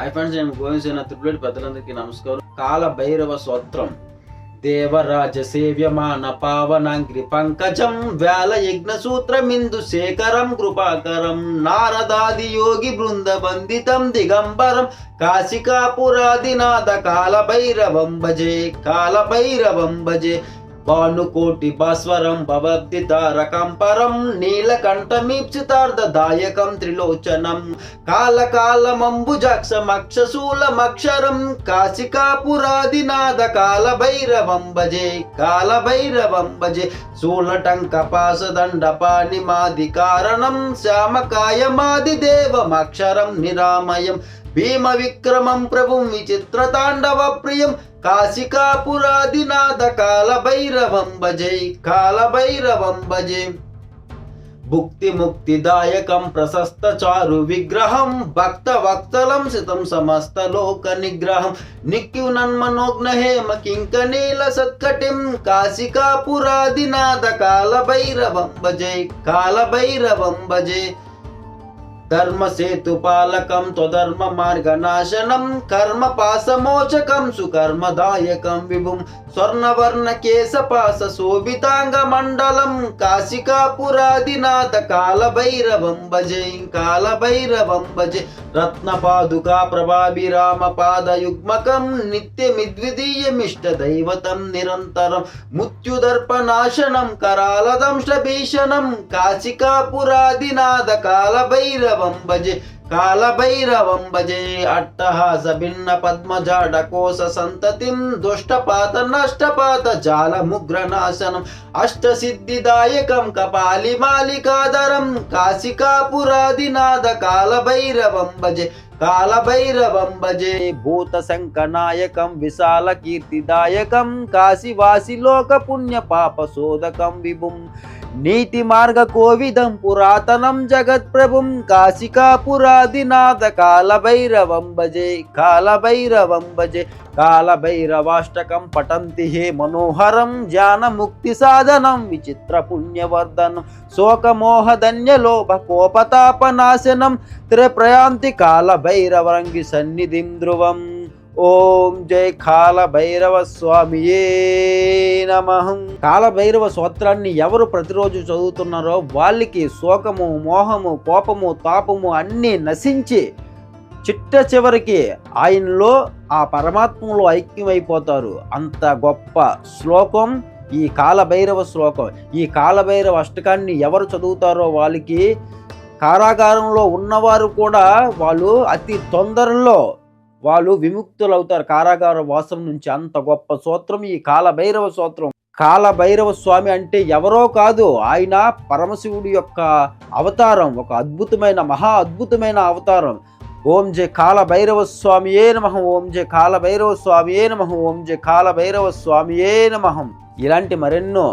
I friends నేను గోవిందసేన త్రిపులేటి పెద్దలందరికీ నమస్కారం. కాల భైరవ స్తోత్రం. దేవరాజ సేవ్యమాన పావనాంగ్రి పంకజం వేల యజ్ఞ సూత్రమిందు శేఖరం కృపాకరం. నారదాది యోగి బృంద వందితం దిగంబరం. కాశికాపురాదినాథ కాల భైరవం భజే కాల భైరవం భజే. భానుకోటి భాస్వరం భవద్ది తారకం పరం నీలకంఠమీప్సితార్థ దాయకం త్రిలోచనం. కాలకాలమంబుజాక్షమక్షశూలమక్షరం కాశికాపురాదినాథ కాల భైరవం భజే కాల భైరవం భజే శూలటంకపాసదండపాణిమాది కారణం శ్యామకాయమాది దేవమక్షరం నిరామయం. భీమ విక్రమం ప్రభుం విచిత్ర తాండవ ప్రియం. కాశికాపురాదినాథ కాల భైరవం భజై కాల భైరవం భజే. భుక్తి ముక్తిదాయకం ప్రశస్త చారు విగ్రహం భక్త వక్తలం సితం సమస్త లోక నిగ్రహం. నిక్యు నన్మనోగ్న హేమ కింక నీల సత్కటిం. కాశికాపురాదినాథ కాల భైరవం భజై కాల భైరవం భజే. ధర్మసేతుపాలకం త్వధర్మ మార్గనాశనం కర్మ పాసమోచకం సుకర్మదాయకం విభుం. స్వర్ణవర్ణ కేశపాస శోభితాంగ మండలం కాశికాపురాదినాథ కాలభైరవం భజే. కాల భైరవం భజే రత్నపాదుకా ప్రభాభిరామ పాదయుగ్మకం నిత్యమిద్వితీయమిష్ట దైవతం నిరంతరం. ముత్యుదర్పనాశనం కరాలదంశ భీషణం కాశికాపురాదినాథ కాలభైరవం భైరవం భజే కాలభైరవం భజే అట్టహాస భిన్న పద్మజాడ కోశ సంతతిం దుష్టపాత నష్టపాత జాల ముగ్రనాశనం అష్ట సిద్ధిదాయకం కపాలి మాలికాదరం కాశికాపురాదినాథ కాలభైరవం భజే కాలభైరవం భజే భూత శంకనాయకం విశాల కీర్తిదాయకం కాశీవాసి లోక పుణ్య పాప శోధకం విభుం. నీతి మార్గ కోవిదం పురాతనం జగత్ ప్రభుం. కాశికాపురాదినాథ కాలభైరవం భజే కాలభైరవం భజే కాలభైరవాష్టకం పఠంతి హే మనోహరం జ్ఞానముక్తి సాధనం విచిత్ర పుణ్యవర్ధనం శోకమోహధన్య లోభ కోపతాపనాశనం త్రిప్రయాంతి కాలభైరవరంగి సన్నిధిం ధ్రువం. ఓం జై కాల భైరవ స్వామియే కాల కాలభైరవ స్తోత్రాన్ని ఎవరు ప్రతిరోజు చదువుతున్నారో వాళ్ళకి శోకము మోహము కోపము తాపము అన్నీ నశించి చిట్ట చివరికి ఆయనలో ఆ పరమాత్మలో ఐక్యమైపోతారు. అంత గొప్ప శ్లోకం ఈ కాలభైరవ శ్లోకం. ఈ కాలభైరవ అష్టకాన్ని ఎవరు చదువుతారో వాళ్ళకి కారాగారంలో ఉన్నవారు కూడా వాళ్ళు అతి తొందరలో వాళ్ళు విముక్తులు అవుతారు కారాగార వాసం నుంచి అంత గొప్ప సూత్రం ఈ కాలభైరవ సూత్రం. కాలభైరవ స్వామి అంటే ఎవరో కాదు ఆయన పరమశివుడి యొక్క అవతారం ఒక అద్భుతమైన మహా అద్భుతమైన అవతారం. ఓం జే కాలభైరవ స్వామియే నమ ఓం జే కాలభైరవ స్వామియే నమ ఓం జే కాలభైరవ స్వామియే నమ. ఇలాంటి మరెన్నో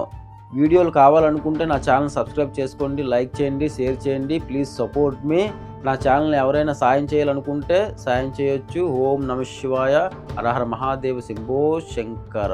వీడియోలు కావాలనుకుంటే నా ఛానల్ సబ్స్క్రైబ్ చేసుకోండి లైక్ చేయండి షేర్ చేయండి ప్లీజ్ సపోర్ట్ మీ. నా ఛానల్ ఎవరైనా సాయం చేయాలనుకుంటే సాయం చేయొచ్చు. ఓం నమ శివాయ. అరహర మహాదేవ శంభో శంకర.